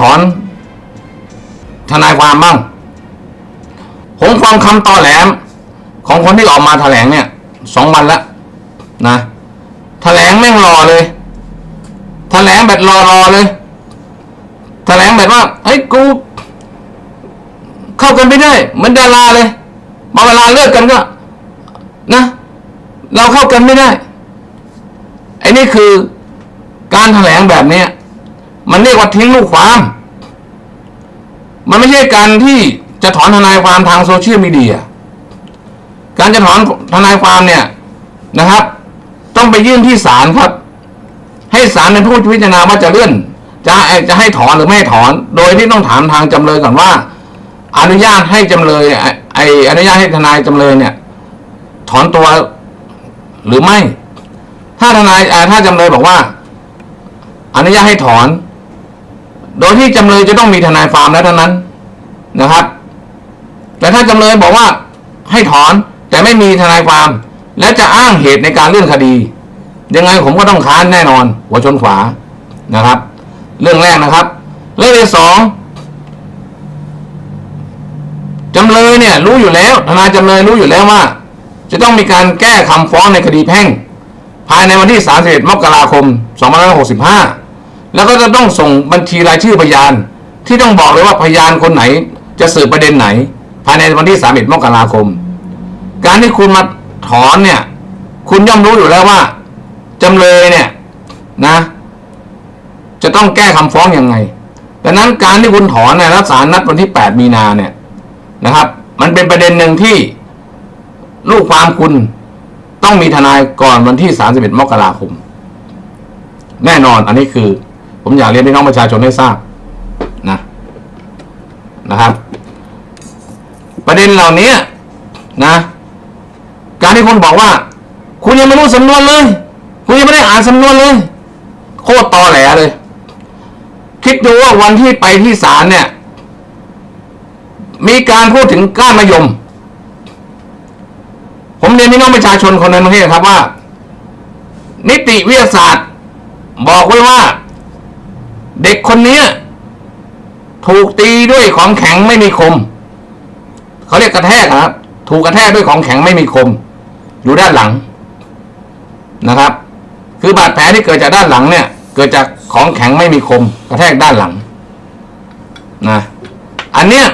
ถอน ทนายความบ้างผมฟังคำตอแหลม ของคนที่ออกมาแถลงเนี่ยสองวันแล้วนะแถลงแม่งรอเลยแถลงแบบรอรอเลยแถลงแบบว่าเฮ้ยกู เข้ากันไม่ได้เหมือนดาราเลยมาเวลาเลิกกันก็ นะ เราเข้ากันไม่ได้ไอ้นี่คือการแถลงแบบเนี้ย มันเรียกว่าทิ้งลูกความ มันไม่ใช่การที่จะถอนทนายความทางโซเชียลมีเดีย การจะถอนทนายความเนี่ยนะครับ ต้องไปยื่นที่ศาลครับ ให้ศาลเป็นผู้พิจารณาว่าจะเลื่อน จะจะให้ถอนหรือไม่ถอน โดยที่ต้องถามทางจำเลยก่อนว่า อนุญาตให้จำเลยไอ้ออนุญาตให้ทนายจำเลยเนี่ย ถอนตัวหรือไม่ ถ้าทนายถ้าจำเลยบอกว่า อนุญาตให้ถอน โดยที่จำเลยจะต้องมีทนายความแล้วเท่านั้นนะครับ แต่ถ้าจำเลยบอกว่าให้ถอนแต่ไม่มีทนายความ และจะอ้างเหตุในการเลื่อนคดี ยังไงผมก็ต้องค้านแน่นอน หัวชนขวานะครับ เรื่องแรกนะครับ เรื่องที่สองจำเลยเนี่ยรู้อยู่แล้วทนายจำเลยรู้อยู่แล้วว่า จะต้องมีการแก้คำฟ้องในคดีแพ่ง ภายในวันที่ 31 มกราคม 2565 แล้วก็จะต้องส่งบัญชีรายชื่อพยาน ที่ต้องบอกเลยว่าพยานคนไหน จะสืบประเด็นไหน ภายในวันที่ 31 มกราคม การที่คุณมาถอนเนี่ย คุณย่อมรู้อยู่แล้วว่าจำเลยเนี่ยนะ จะต้องแก้คำฟ้องยังไงดังนั้นการที่คุณถอนเนี่ยรัศาลนัดวันที่ 8 มีนาเนี่ยนะครับ มันเป็นประเด็นหนึ่งที่ลูกความคุณต้องมีทนายก่อนวันที่ 31 มกราคม แน่นอนอันนี้คือ ผมอยากเรียนพี่น้องประชาชนให้ทราบนะนะครับ ประเด็นเหล่านี้นะ การที่คุณบอกว่า คุณยังไม่รู้สำนวนเลย คุณยังไม่ได้อ่านสำนวนเลย โคตรตอแหลเลย คิดดูว่าวันที่ไปที่ศาลเนี่ย มีการพูดถึงก้านมะยม ผมเรียนพี่น้องประชาชนคนในประเทศครับว่า นิติวิทยาศาสตร์ บอกไว้ว่า เด็กคนเนี้ย ถูกตีด้วยของแข็งไม่มีคม เขาเรียกกระแทกนะครับ ถูกกระแทกด้วยของแข็งไม่มีคม อยู่ด้านหลังนะครับ คือบาดแผลที่เกิดจากด้านหลังเนี่ย เกิดจากของแข็งไม่มีคม กระแทกด้านหลังนะอันเนี้ย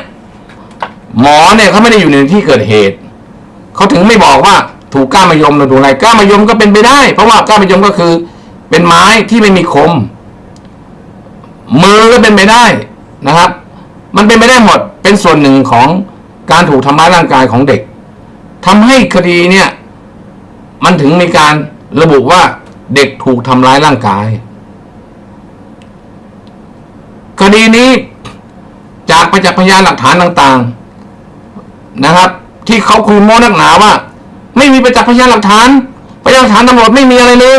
หมอเนี่ยเขาไม่ได้อยู่ในที่เกิดเหตุ เขาถึงไม่บอกว่าถูกก้ามะยมหรือถูกอะไรก้ามะยมก็เป็นไปได้ เพราะว่าก้ามะยมก็คือ เป็นไม้ที่ไม่มีคม มือก็เป็นไปได้นะครับ มันเป็นไปได้หมดเป็นส่วนหนึ่งของการถูกทำร้ายร่างกายของเด็กทำให้คดีเนี่ย มันถึงมีการระบุว่าเด็กถูกทำร้ายร่างกาย คดีนี้จากประจักษ์พยานหลักฐานต่าง ๆนะครับ ที่เขาคุยโม้นักหนาว่า ไม่มีประจักษ์พยานหลักฐานพยานหลักฐานตำรวจไม่มีอะไรเลย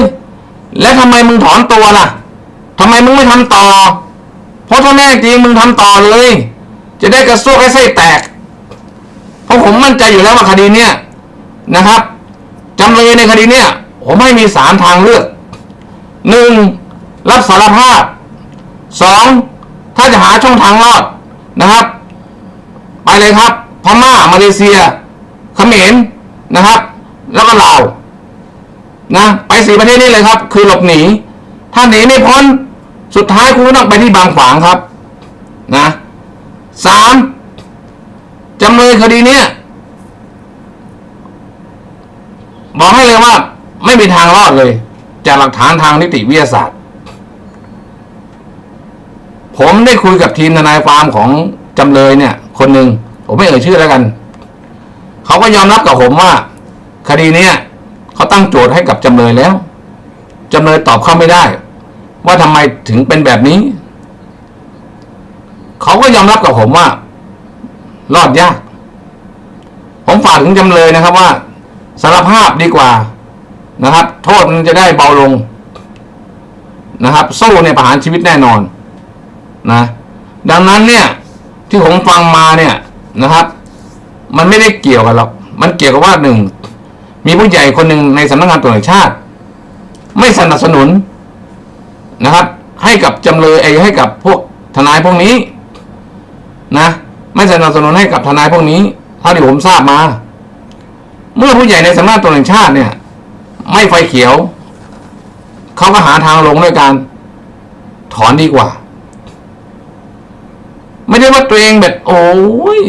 และทำไมมึงถอนตัวล่ะ ทำไมมึงไม่ทำต่อ เพราะถ้าแน่จริงมึงทำต่อเลย จะได้กระซวกให้ไส้แตก เพราะผมมั่นใจอยู่แล้วว่าคดีเนี้ยนะครับจำเลยในคดีเนี้ยผมให้มีสามทางเลือกหนึ่งรับสารภาพสองถ้าจะหาช่องทางรอดนะครับ ไปเลยครับพม่ามาเลเซียเขมรนะครับ แล้วก็ลาวนะไปสี่ประเทศนี้เลยครับ คือหลบหนี ถ้าหนีไม่พ้น สุดท้ายคุณก็ต้องไปที่บางขวางครับ นะสามจำเลยคดีเนี้ยบอกให้เลยว่า ไม่มีทางรอดเลย จากหลักฐานทางนิติวิทยาศาสตร์ ผมได้คุยกับทีมทนายความของจำเลยเนี่ย คนหนึ่งผมไม่เอ่ยชื่อแล้วกัน เขาก็ยอมรับกับผมว่า คดีเนี้ยเขาตั้งโจทย์ให้กับจำเลยแล้วจำเลยตอบเข้าไม่ได้ ว่าทำไมถึงเป็นแบบนี้ เขาก็ยอมรับกับผมว่า รอดยาก ผมฝากถึงจำเลยนะครับว่าสารภาพดีกว่านะครับ โทษมันจะได้เบาลงนะครับสู้เนี่ยประหารชีวิตแน่นอนนะ ดังนั้นเนี่ย ที่ผมฟังมาเนี่ยนะครับ มันไม่ได้เกี่ยวกันหรอกมันเกี่ยวกับว่าหนึ่งมีผู้ใหญ่คนหนึ่งในสำนักงานตรวจแห่งชาติ ไม่สนับสนุน นะครับ ให้กับจำเลยไอ้ให้กับพวกทนายพวกนี้ นะ ไม่สนับสนุนให้กับทนายพวกนี้เท่าที่ผมทราบมา เมื่อผู้ใหญ่ในสำนักตำรวแห่งชาติเนี่ย ไม่ไฟเขียวเขาก็หาทางลงด้วยการถอนดีกว่า ไม่ได้ว่าตัวเองแบบ โอ้ย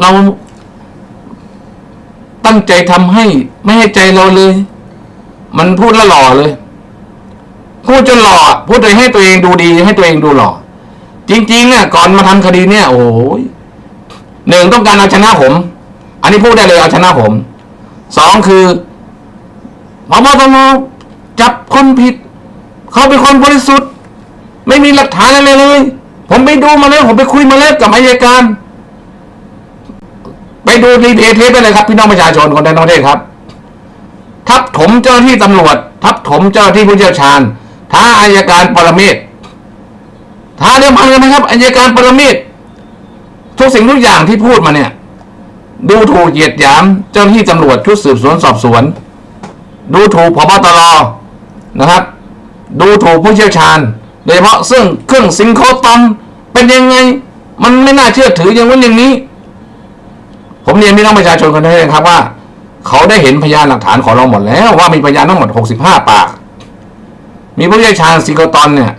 เราตั้งใจทำให้ ไม่ให้ใจเราเลย มันพูดล้วหล่อเลย พูดจนหล่อพูดโดยให้ตัวเองดูดีให้ตัวเองดูหล่อจริงๆเนี่ยก่อนมาทำคดีเนี่ย โอ้ยหนึ่งต้องการเอาชนะผม อันนี้พูดได้เลยเอาชนะผมสองคือพบตรจับคนผิด เขาเป็นคนบริสุทธิ์ ไม่มีหลักฐานอะไรเลย ผมไปดูมาแล้ว ผมไปคุยมาแล้วกับอายการ ไปดูรีเพย์เทปไปเลยครับ พี่น้องประชาชนคนไทยทั้งประเทศครับ ทับถมเจ้าหน้าที่ตำรวจ ทับถมเจ้าหน้าที่ผู้เชี่ยวชาญ ท้าอายการปรเมศท้าเรื่องพันกันไหมครับอายการปรเมศทุกสิ่งทุกอย่างที่พูดมาเนี่ย ดูถูกเหยียดหยาม เจ้าหน้าที่ตำรวจชุดสืบสวนสอบสวน ดูถูกพบตรนะครับ ดูถูกผู้เชี่ยวชาญ โดยเฉพาะซึ่งเครื่องซิงโคตอนเป็นยังไง มันไม่น่าเชื่อถืออย่างนั้นอย่างนี้ ผมเรียนพี่น้องประชาชนคนไทยนะครับว่า เขาได้เห็นพยานหลักฐานของเราหมดแล้วว่ามีพยานทั้งหมด 65 ปาก มีผู้เชี่ยวชาญซิงโครตอนเนี่ย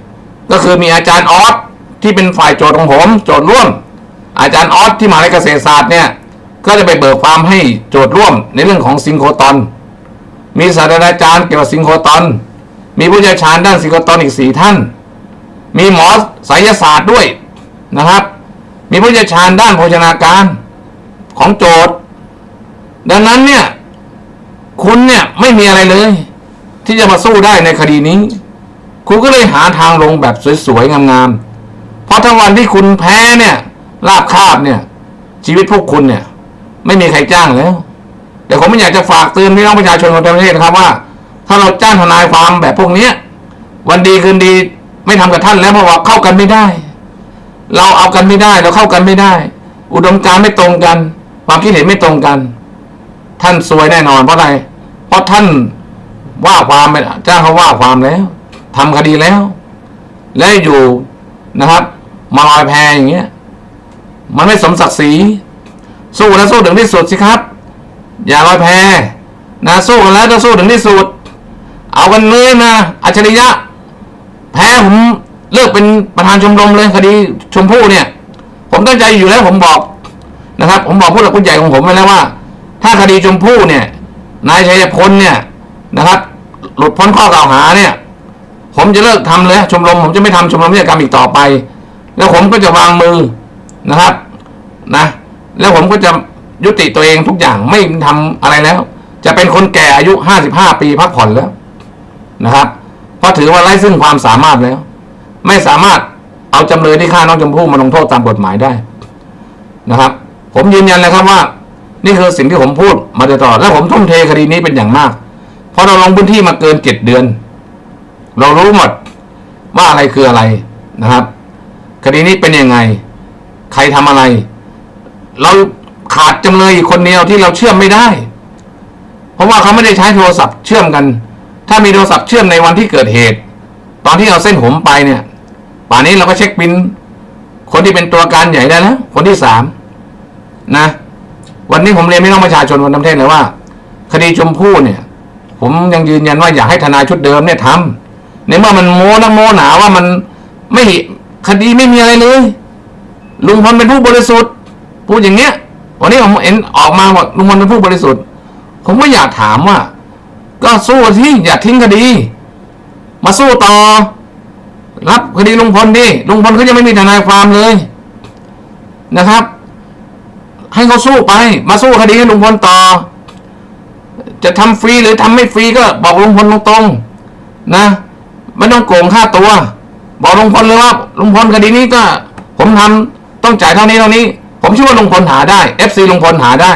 ก็คือมีอาจารย์ออสที่เป็นฝ่ายโจทย์ของผม โจทย์ร่วม อาจารย์ออสที่มหาวิทยาลัยเกษตรศาสตร์เนี่ย ก็จะไปเบิกความให้โจทย์ร่วมในเรื่องของซิงโครตอน มีศาสตราจารย์เกี่ยวกับซิงโครตอน มีผู้เชี่ยวชาญด้านซิงโครตอนอีกสี่ท่าน มีหมอไสยศาสตร์ด้วยนะครับ มีผู้เชี่ยวชาญด้านโภชนาการของโจทย์ ดังนั้นเนี่ยคุณเนี่ยไม่มีอะไรเลย ที่จะมาสู้ได้ในคดีนี้ คุณก็เลยหาทางลงแบบสวยๆงามๆเพราะถ้าวันที่คุณแพ้เนี่ยลาบคาบเนี่ย ชีวิตพวกคุณเนี่ย ไม่มีใครจ้างแล้วแต่ผมไม่อยากจะฝากเตือนพี่น้องประชาชนคนทั้งประเทศนะครับว่า ถ้าเราจ้างทนายความแบบพวกเนี้ย วันดีคืนดีไม่ทำกับท่านแล้วเพราะว่าเข้ากันไม่ได้ เราเอากันไม่ได้เราเข้ากันไม่ได้ อุดมการณ์ไม่ตรงกัน ความคิดเห็นไม่ตรงกัน ท่านซวยแน่นอนเพราะอะไรเพราะท่าน ว่าความไปจ้างเขาว่าความแล้วทำคดีแล้ว และอยู่นะครับ มาลอยแพอย่างเงี้ยมันไม่สมศักดิ์ศรีสู้แล้วสู้ถึงที่สุดสิครับ อย่าลอยแพนะสู้กันแล้วต้องสู้ถึงที่สุด เอากันเลยนะอัจฉริยะ แพ้ผมเลิกเป็นประธานชมรมเลยคดีชมพู่เนี่ย ผมตั้งใจอยู่แล้วผมบอกนะครับ ผมบอกผู้หลักผู้ใหญ่ของผมไว้แล้วว่า ถ้าคดีชมพู่เนี่ยนายชัยพลเนี่ยนะครับ หลุดพ้นข้อกล่าวหาเนี่ย ผมจะเลิกทำเลยชมรมผมจะไม่ทำชมรมวิทยากรรมอีกต่อไป แล้วผมก็จะวางมือนะครับนะ แล้วผมก็จะยุติตัวเองทุกอย่างไม่ทำอะไรแล้ว จะเป็นคนแก่อายุห้าสิบห้าปีพักผ่อนแล้วนะครับ เพราะถือว่าไร้ซึ่งความสามารถแล้ว ไม่สามารถเอาจำเลยที่ฆ่าน้องชมพู่มาลงโทษตามกฎหมายได้นะครับ ผมยืนยันเลยครับว่า นี่คือสิ่งที่ผมพูดมาโดยตลอดและผมทุ่มเทคดีนี้เป็นอย่างมาก พราะเราลงพื้นที่มาเกินเจ็ดเดือน เรารู้หมดว่าอะไรคืออะไรนะครับ คดีนี้เป็นยังไง ใครทำอะไร เราขาดจำเลยอีกคนเดียวที่เราเชื่อมไม่ได้ เพราะว่าเขาไม่ได้ใช้โทรศัพท์เชื่อมกัน ถ้ามีโทรศัพท์เชื่อมในวันที่เกิดเหตุ ตอนที่เอาเส้นผมไปเนี่ย ป่านนี้เราก็เช็คบิน คนที่เป็นตัวการใหญ่ได้แล้วคนที่สามนะ วันนี้ผมเรียนพี่น้องประชาชนคนทั้งประเทศเลยว่า คดีชมพู่เนี่ย ผมยังยืนยันว่าอยากให้ทนายชุดเดิมเนี่ยทำในเมื่อมันโม้นะโม้หนาว่ามันไม่คดีไม่มีอะไรเลยลุงพลเป็นผู้บริสุทธิ์ พูดอย่างเงี้ย วันนี้ผมเห็นออกมาว่าลุงพลเป็นผู้บริสุทธิ์ ผมก็อยากถามว่า ก็สู้ที่อย่าทิ้งคดี มาสู้ต่อ รับคดีลุงพลดิลุงพลเขายังไม่มีทนายความเลยนะครับ ให้เขาสู้ไป มาสู้คดีให้ลุงพลต่อ จะทำฟรีหรือทำไม่ฟรีก็บอกลุงพลตรงๆนะไม่ต้องโกงค่าตัว บอกลุงพลเลยว่าลุงพลคดีนี้ก็ ผมทำต้องจ่ายเท่านี้เท่านี้ ผมเชื่อว่าลุงพลหาได้ FC ลุงพลหาได้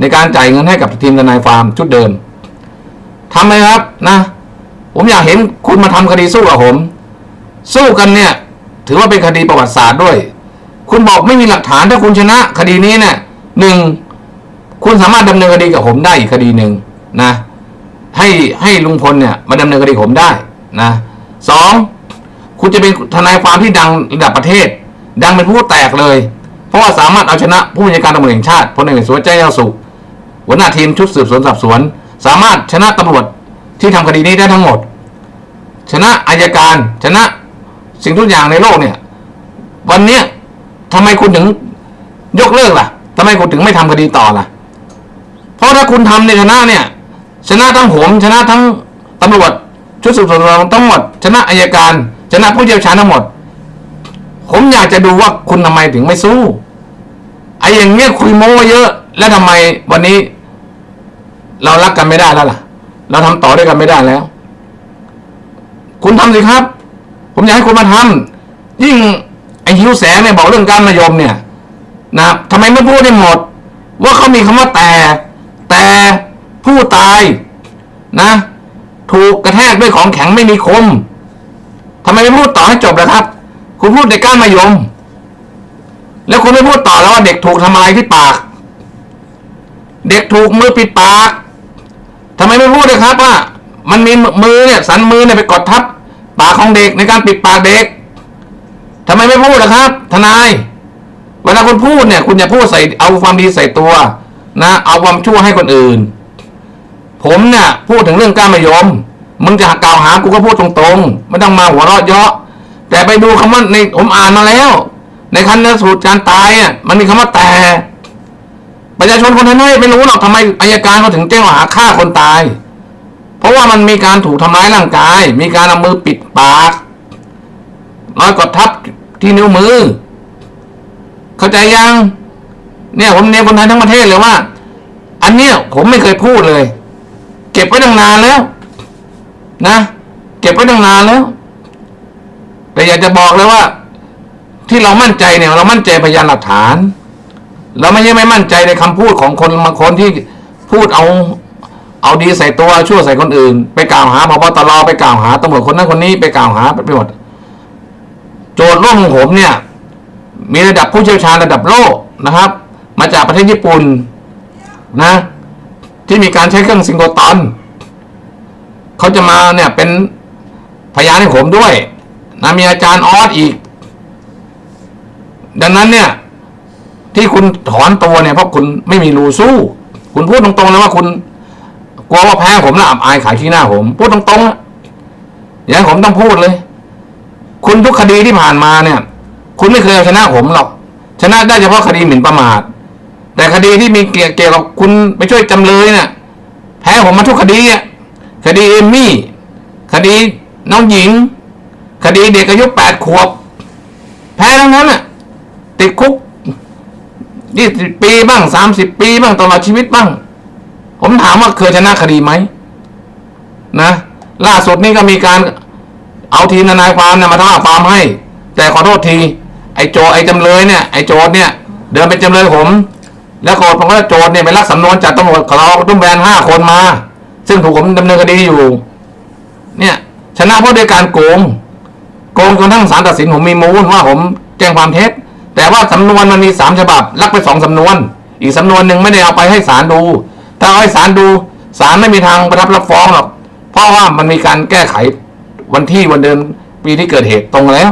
ในการจ่ายเงินให้กับทีมทนายฟาร์มชุดเดิมทำไหมครับนะ ผมอยากเห็นคุณมาทำคดีสู้กับผม สู้กันเนี่ย ถือว่าเป็นคดีประวัติศาสตร์ด้วย คุณบอกไม่มีหลักฐานถ้าคุณชนะ คดีนี้เนี่ยหนึ่ง คุณสามารถดำเนินคดีกับผมได้อีกคดีหนึ่งนะ ให้ให้ลุงพลเนี่ยมาดำเนินคดีผมได้นะสองคุณจะเป็นทนายความที่ดังระดับประเทศ ดังเป็นผู้แตกเลย เพราะว่าสามารถเอาชนะผู้บัญชาการตำรวจแห่งชาติพลเอกสุวัสดิ์แจ้งยอดสุขหัวหน้าทีมชุดสืบสวนสอบสวน สามารถชนะตำรวจที่ทำคดีนี้ได้ทั้งหมด ชนะอายการ ชนะสิ่งทุกอย่างในโลกเนี่ย วันเนี้ยทำไมคุณถึงยกเลิกล่ะทำไมคุณถึงไม่ทำคดีต่อล่ะ เพราะถ้าคุณทำในชนะเนี่ย ชนะทั้งผมชนะทั้งตำรวจชุดสืบสวนทั้งหมด ชนะอายการ ชนะผู้เชี่ยวชาญทั้งหมด ผมอยากจะดูว่าคุณทำไมถึงไม่สู้ไอ้อย่างเงี้ยคุยโม้เยอะ แล้วทำไมวันนี้ เรารักกันไม่ได้แล้วล่ะ เราทำต่อด้วยกันไม่ได้แล้ว คุณทำสิครับ ผมอยากให้คุณมาทำยิ่งไอ้หิวแสงเนี่ยบอกเรื่องการมายมเนี่ยนะทำไมไม่พูดได้หมด ว่าเขามีคำว่าแต่ แต่ผู้ตายนะ ถูกกระแทกด้วยของแข็งไม่มีคมทำไมไม่พูดต่อให้จบล่ะครับ คุณพูดในก้านมายม แล้วคุณไม่พูดต่อแล้วว่าเด็กถูกทำอะไรที่ปาก เด็กถูกมือปิดปากทำไมไม่พูดเลยครับว่า มันมีมือเนี่ยสันมือเนี่ยไปกดทับปากของเด็กในการปิดปากเด็กทำไมไม่พูดล่ะครับ ทนาย เวลาคุณพูดเนี่ย คุณอย่าพูดใส่เอาความดีใส่ตัว นะ เอาความชั่วให้คนอื่น ผมเนี่ยพูดถึงเรื่องการมายม มึงจะกล่าวหากูก็พูดตรงๆ ไม่ต้องมาหัวเราะเยาะ แต่ไปดูคำว่าในผมอ่านมาแล้ว ในคันนสูตรการตายอะมันมีคำว่าแต่ประชาชนคนไทยไม่รู้หรอกทำไมอายการเขาถึงแจ้งหาฆ่าคนตาย เพราะว่ามันมีการถูกทำร้ายร่างกาย มีการเอามือปิดปากรอยกดทับที่นิ้วมือ เข้าใจยัง เนี่ยผมเนี่ยคนไทยทั้งประเทศเลยว่า อันเนี้ยผมไม่เคยพูดเลย เก็บไว้ตั้งนานแล้ว นะ เก็บไว้ตั้งนานแล้ว แต่อยากจะบอกเลยว่า ที่เรามั่นใจเนี่ย เรามั่นใจพยานหลักฐาน เราไม่ใช่ไม่มั่นใจในคำพูดของคนบางคนที่พูดเอาเอาดีใส่ตัวชั่วใส่คนอื่น ไปกล่าวหาพบตรไปกล่าวหาตำรวจคนนั้นคนนี้ไปกล่าวหาไปหมดโจทย์ร่วมของผมเนี่ย มีระดับผู้เชี่ยวชาญระดับโลกนะครับ มาจากประเทศญี่ปุ่นนะ ที่มีการใช้เครื่องซิงโครตอนเขาจะมาเนี่ยเป็นพยานให้ผมด้วยนะมีอาจารย์ออสอีก ดังนั้นเนี่ย ที่คุณถอนตัวเนี่ยเพราะคุณไม่มีรูสู้ คุณพูดตรงๆเลยว่าคุณกลัวว่าแพ้ผมแล้วอับอายขายขี้หน้าผม พูดตรงๆอะอย่าให้ผมต้องพูดเลย คุณทุกคดีที่ผ่านมาเนี่ย คุณไม่เคยเอาชนะผมหรอก ชนะได้เฉพาะคดีหมิ่นประมาท แต่คดีที่มีเกี่ยวเกี่ยวกับคุณไปช่วยจำเลยเนี่ยแพ้ผมมาทุกคดีอะคดีเอมมี่ คดีน้องหญิง คดีเด็กอายุแปดขวบ แพ้ทั้งนั้นอะ ติดคุกยี่สิบปีบ้างสามสิบปีบ้างตลอดชีวิตบ้าง ผมถามว่าเคยชนะคดีไหมนะ ล่าสุดนี่ก็มีการเอาทีมนายความนี่ยมาท่าความให้ แต่ขอโทษที ไอโจไอจำเลยเนี่ย ไอโจเนี่ย เดินเป็นจำเลยผม แล้วก็ผมก็โจทเนี่ยไปรักสำนวนจากตำรวจเราตุ้มแบนห้าคนมา ซึ่งถูกผมดำเนินคดีอยู่ เนี่ยชนะเพราะด้วยการโกง โกงจนทั้งศาลตัดสินผมมีมูลว่าผมแจ้งความเท็จแต่ว่าสำนวนมันมีสามฉบับลักไปสองสำนวน อีกสำนวนหนึ่งไม่ได้เอาไปให้ศาลดู ถ้าเอาให้ศาลดูศาลไม่มีทางประทับรับฟ้องหรอกเพราะว่ามันมีการแก้ไขวันที่วันเดือนปีที่เกิดเหตุตรงแล้ว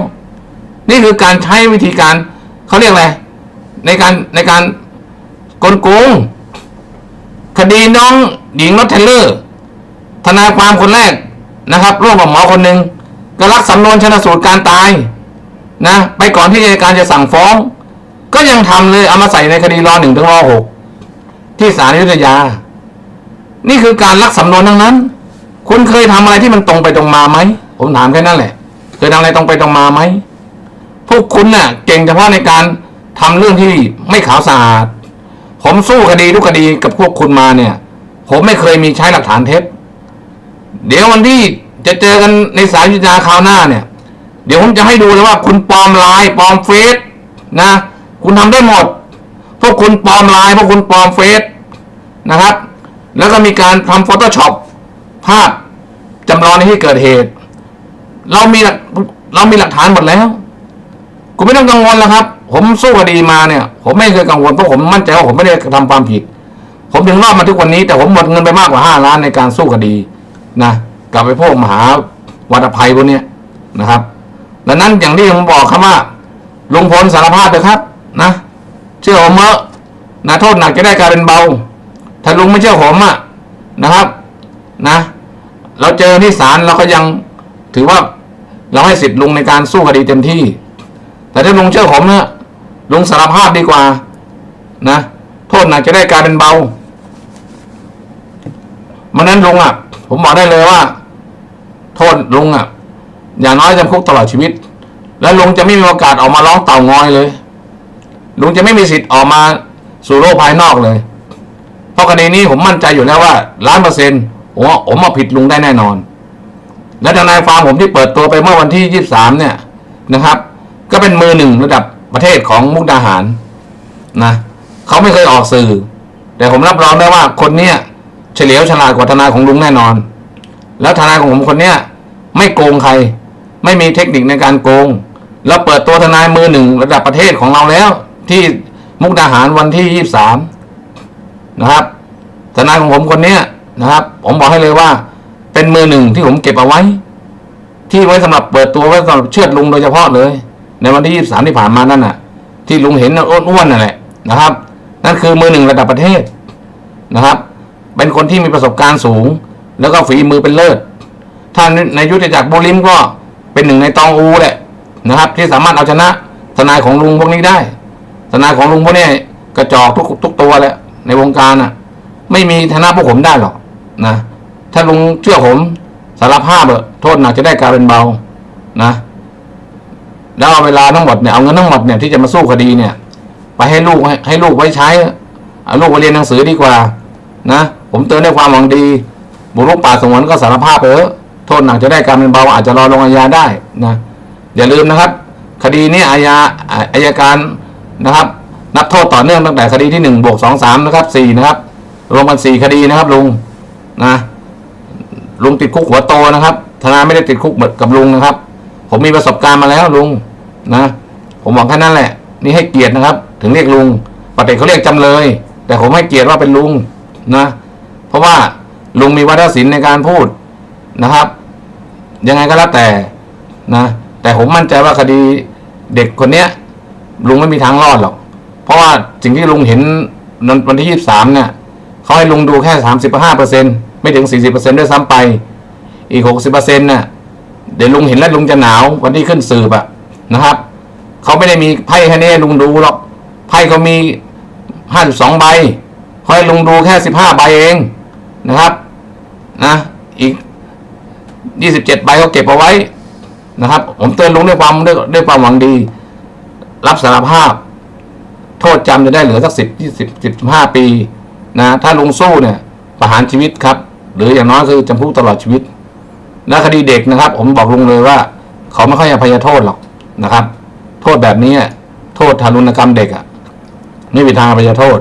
นี่คือการใช้วิธีการเขาเรียกอะไรในการในการ กลโกงคดีน้องหญิงรถเทลเลอร์ทนายความคนแรกนะครับร่วมกับหมอคนหนึ่งก็รับสำนวนชนสูตรการตายนะไปก่อนที่อัยการจะสั่งฟ้อง ก็ยังทำเลยเอามาใส่ในคดีรอหนึ่งถึงรอหกที่ศาลยุธยา นี่คือการลักสำนวนทั้งนั้น คุณเคยทำอะไรที่มันตรงไปตรงมาไหมผมถามแค่นั้นแหละ เคยทำอะไรตรงไปตรงมาไหมพวกคุณน่ะ เก่งเฉพาะในการทำเรื่องที่ไม่ขาวสะอาด ผมสู้คดีทุกคดีกับพวกคุณมาเนี่ย ผมไม่เคยมีใช้หลักฐานเท็จ เดี๋ยววันที่จะเจอกันในสายยุทธาคราวหน้าเนี่ย เดี๋ยวผมจะให้ดูเลยว่าคุณปลอมไลน์ปลอมเฟซนะ คุณทำได้หมด พวกคุณปลอมไลน์พวกคุณปลอมเฟซนะครับ แล้วก็มีการทำโฟโต้ช็อปภาพจำลองในที่เกิดเหตุ เรามีเรามีหลักฐานหมดแล้ว คุณไม่ต้องกังวลแล้วครับ ผมสู้คดีมาเนี่ย ผมไม่เคยกังวลเพราะผมมั่นใจว่าผมไม่ได้ทำความผิด ผมถึงรอดมาทุกวันนี้ แต่ผมหมดเงินไปมากกว่าห้าล้านในการสู้คดีนะกลับไปพวกมหาวัตภัยพวกนี้นะครับดังนั้นอย่างที่ผมบอกครับว่าลุงพลสารภาพเลยครับ นะ เชื่อผมเถอะนะโทษหนักจะได้กลายเป็นเบา ถ้าลุงไม่เชื่อผมอะนะครับ นะ เราเจอที่ศาลเราก็ยังถือว่า เราให้สิทธิ์ลุงในการสู้คดีเต็มที่ แต่ถ้าลุงเชื่อผมเนี่ย ลุงสารภาพดีกว่า นะ โทษหนักจะได้กลายเป็นเบามันนั้นลุงอะ ผมบอกได้เลยว่า โทษลุงอะ อย่างน้อยจำคุกตลอดชีวิต แล้วลุงจะไม่มีโอกาสออกมาร้องเต่างอยเลย ลุงจะไม่มีสิทธิ์ออกมาสู่โลกภายนอกเลย เพราะคดีนี้ผมมั่นใจอยู่แล้วว่าล้านเปอร์เซ็นต์ผมว่าผมมาผิดลุงได้แน่นอน และทนายฟาร์มผมที่เปิดตัวไปเมื่อวันที่ยี่สามเนี่ยนะครับ ก็เป็นมือหนึ่งระดับ ประเทศของมุกดาหารนะเขาไม่เคยออกสื่อ แต่ผมรับรองได้ว่าคนเนี้ยเฉลียวฉลาดกว่าทนายของลุงแน่นอน แล้วทนายของผมคนเนี้ยไม่โกงใคร ไม่มีเทคนิคในการโกง แล้วเปิดตัวทนายมือหนึ่งระดับประเทศของเราแล้ว ที่มุกดาหารวันที่ยี่สามนะครับทนายของผมคนเนี้ยนะครับ ผมบอกให้เลยว่า เป็นมือหนึ่งที่ผมเก็บเอาไว้ ที่ไว้สำหรับเปิดตัวไว้สำหรับเชือดลุงโดยเฉพาะเลย ในวันที่ยี่สามที่ผ่านมานั่นน่ะ ที่ลุงเห็นอ้วนๆนั่นแหละนะครับ นั่นคือมือหนึ่งระดับประเทศนะครับ เป็นคนที่มีประสบการณ์สูง แล้วก็ฝีมือเป็นเลิศท่านในยุทธจักรบุริมก็เป็นหนึ่งในตองอูแหละนะครับ ที่สามารถเอาชนะทนายของลุงพวกนี้ได้ ทนายของลุงพวกนี้กระจอกทุกทุกตัวแหละในวงการน่ะ ไม่มีชนะพวกผมได้หรอกนะถ้าลุงเชื่อผมสารภาพเถอะโทษหนักจะได้กลายเป็นเบานะ แล้วเอาเวลาทั้งหมดเนี่ยเอาเงินทั้งหมดเนี่ยที่จะมาสู้คดีเนี่ย ไปให้ลูกให้ให้ลูกไว้ใช้เอาลูกไปเรียนหนังสือดีกว่า นะ ผมเตือนด้วยความหวังดี บุรุกป่าสงวนก็สารภาพไปเถอะโทษหนักจะได้กลารเป็นเบาอาจจะรอลงอาญาได้นะอย่าลืมนะครับ คดีนี้อาญาอาอายการนะครับ นับโทษต่อเนื่องตั้งแต่คดีที่หนึ่งบวกสองสามนะครับสี่นะครับรวมกันสี่คดีนะครับลุงนะลุงติดคุกหัวโตนะครับทนายไม่ได้ติดคุกเหมือนกับลุงนะครับ ผมมีประสบการณ์มาแล้วลุง นะ ผมหวังแค่นั้นแหละ นี่ให้เกียรตินะครับ ถึงเรียกลุงปกติเขาเรียกจำเลย แต่ผมให้เกียรติว่าเป็นลุงนะ เพราะว่าลุงมีวัฒนศิลป์ในการพูดนะครับ ยังไงก็แล้วแต่นะ แต่ผมมั่นใจว่าคดีเด็กคนเนี้ย ลุงไม่มีทางรอดหรอก เพราะว่าสิ่งที่ลุงเห็นวันที่ยี่สามเนี่ยเขาให้ลุงดูแค่สามสิบห้าเปอร์เซ็นไม่ถึงสี่สิบเปอร์เซ็นด้วยซ้ำไป อีกหกสิบเปอร์เซ็นต์น่ะเดี๋ยวลุงเห็นแล้วลุงจะหนาววันที่ขึ้นสืบอะ นะครับเขาไม่ได้มีไพ่แค่นี้ให้ลุงดูหรอกไพ่เขามีห้าสิบสองใบเขาให้ลุงดูแค่สิบห้าใบเองนะครับนะอีกยี่สิบเจ็ดใบเขาเก็บเอาไว้นะครับ ผมเตือนลุงด้วยความด้วยด้วยความหวังดี รับสารภาพ โทษจำจะได้เหลือสักสิบยี่สิบสิบห้าปีนะถ้าลุงสู้เนี่ยประหารชีวิตครับ หรืออย่างน้อยคือจำคุกตลอดชีวิตและคดีเด็กนะครับ ผมบอกลุงเลยว่า เขาไม่ค่อยอภัยโทษหรอก นะครับ โทษแบบนี้โทษทารุณกรรมเด็กอะไม่มีทางอภัยโทษ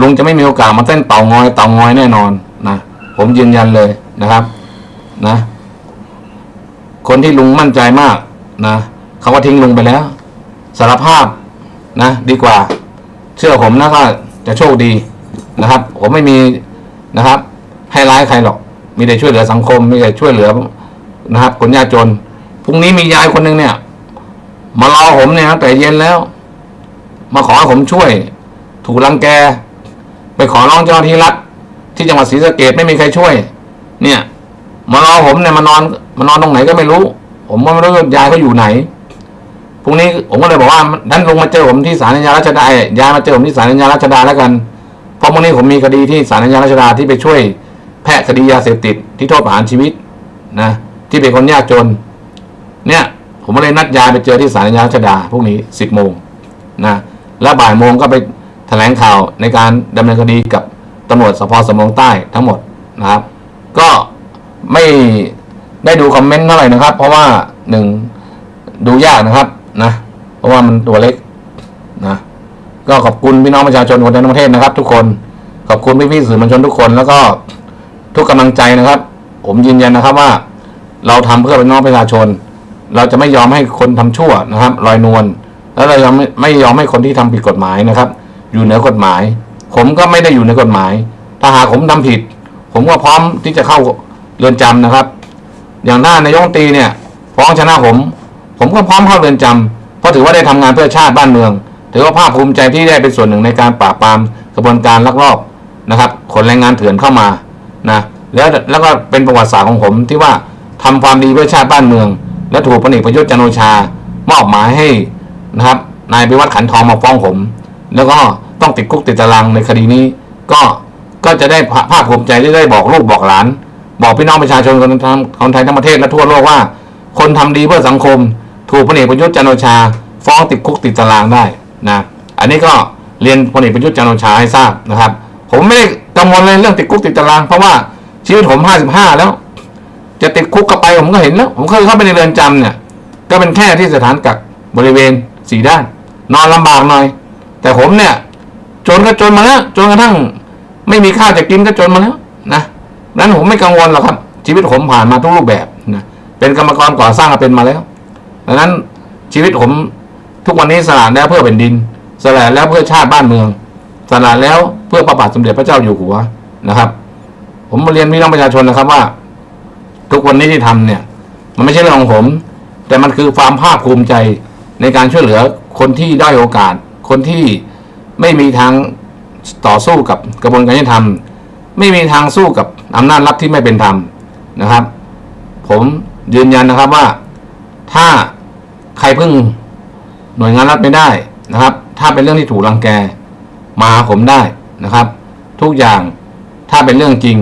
ลุงจะไม่มีโอกาสมาเต้นเต่างอยเต่างอยแน่นอนนะผมยืนยันเลยนะครับ นะ คนที่ลุงมั่นใจมากนะเขาก็ทิ้งลุงไปแล้ว สารภาพนะ ดีกว่า เชื่อผมนะก็จะโชคดีนะครับ ผมไม่มีนะครับ ให้ร้ายใครหรอก มีแต่ช่วยเหลือสังคม มีแต่ช่วยเหลือนะครับคนยากจน พรุ่งนี้มียายคนหนึ่งเนี่ย มารอผมเนี่ยแต่เย็นแล้ว มาขอให้ผมช่วย ถูกรังแก ไปขอร้องเจ้าหน้าที่รัฐที่จังหวัดศรีสะเกดไม่มีใครช่วย เนี่ย มารอผมเนี่ยมานอนมานอนตรงไหนก็ไม่รู้ ผมก็ไม่รู้ยายเขาอยู่ไหนพรุ่งนี้ผมก็เลยบอกว่านั้นลงมาเจอผมที่ศาลอาญารัชดายายมาเจอผมที่ศาลอาญารัชดาแล้วกันเพราะพรุ่งนี้ผมมีคดีที่ศาลอาญารัชดาที่ไปช่วย แพะคดียาเสพติดที่โทษประหารชีวิตนะที่เป็นคนยากจน เนี่ย ผมก็เลยนัดยายไปเจอที่ศาลอาญารัชดาพรุ่งนี้สิบโมงนะแล้วบ่ายโมงก็ไปแถลงข่าวในการดำเนินคดีกับตำรวจสพสำโรงใต้ทั้งหมดนะครับ ก็ไม่ได้ดูคอมเมนต์เท่าไหร่นะครับ เพราะว่าหนึ่งดูยากนะครับนะ เพราะว่ามันตัวเล็กนะก็ขอบคุณพี่น้องประชาชนคนทั้งประเทศนะครับ ทุกคนขอบคุณพี่ๆสื่อมวลชนทุกคน แล้วก็ทุกกำลังใจนะครับ ผมยืนยันนะครับว่า เราทำเพื่อพี่น้องประชาชน เราจะไม่ยอมให้คนทำชั่วนะครับลอยนวลแล้วเราไม่ไม่ยอมให้คนที่ทำผิดกฎหมายนะครับ อยู่เหนือกฎหมาย ผมก็ไม่ได้อยู่ในกฎหมาย ถ้าหากผมทำผิด ผมก็พร้อมที่จะเข้าเรือนจำนะครับ อย่างหน้านายกรัฐมนตรีเนี่ยฟ้องชนะผม ผมก็พร้อมเข้าเรือนจำเพราะถือว่าได้ทำงานเพื่อชาติบ้านเมือง ถือว่าภาคภูมิใจที่ได้เป็นส่วนหนึ่งในการปราบปรามกระบวนการลักลอบนะครับขนแรงงานเถื่อนเข้ามานะแล้วแล้วก็เป็นประวัติศาสตร์ของผมที่ว่าทำความดีเพื่อชาติบ้านเมือง และถูกพลเอกประยุทธ์จันโอชามอบหมายให้นะครับ นายพิวัตรขันทองมาฟ้องผม แล้วก็ต้องติดคุกติดตารางในคดีนี้ ก็ก็จะได้ภาคภูมิใจที่ได้บอกลูกบอกหลาน บอกพี่น้องประชาชนคนทั้งคนไทยทั้งประเทศและทั่วโลกว่า คนทำดีเพื่อสังคม ถูกพลเอกประยุทธ์จันโอชา ฟ้องติดคุกติดตารางได้นะอันนี้ก็เรียนพลเอกประยุทธ์จันโอชาให้ทราบนะครับ ผมไม่ได้กังวลเลยเรื่องติดคุกติดตาราง เพราะว่าชีวิตผมห้าสิบห้าแล้ว จะติดคุกก็ไปผมก็เห็นแล้ว ผมเคยเข้าไปในเรือนจำเนี่ย ก็เป็นแค่ที่สถานกักบริเวณสี่ด้าน นอนลำบากหน่อย แต่ผมเนี่ยจนก็จนมาแล้วจนกระทั่ง ไม่มีข้าวจะกินก็จนมาแล้วนะนั้นผมไม่กังวลหรอกครับ ชีวิตผมผ่านมาทุกรูปแบบนะเป็นกรรมกรก่อสร้างก็เป็นมาแล้วดังนั้นชีวิตผมทุกวันนี้สละแล้วเพื่อแผ่นดินสละแล้วเพื่อชาติบ้านเมืองสละแล้วเพื่อประบาทสมเด็จพระเจ้าอยู่หัวนะครับ ผมมาเรียนพี่น้องประชาชนนะครับว่า ทุกวันนี้ที่ทำเนี่ย มันไม่ใช่เรื่องของผม แต่มันคือความภาคภูมิใจในการช่วยเหลือคนที่ได้โอกาส คนที่ไม่มีทางต่อสู้กับกระบวนการยุติธรรม ไม่มีทางสู้กับอำนาจรัฐที่ไม่เป็นธรรมนะครับ ผมยืนยันนะครับว่าถ้าใครพึ่งหน่วยงานรัฐไม่ได้นะครับ ถ้าเป็นเรื่องที่ถูกรังแกมาหาผมได้นะครับ ทุกอย่างถ้าเป็นเรื่องจริง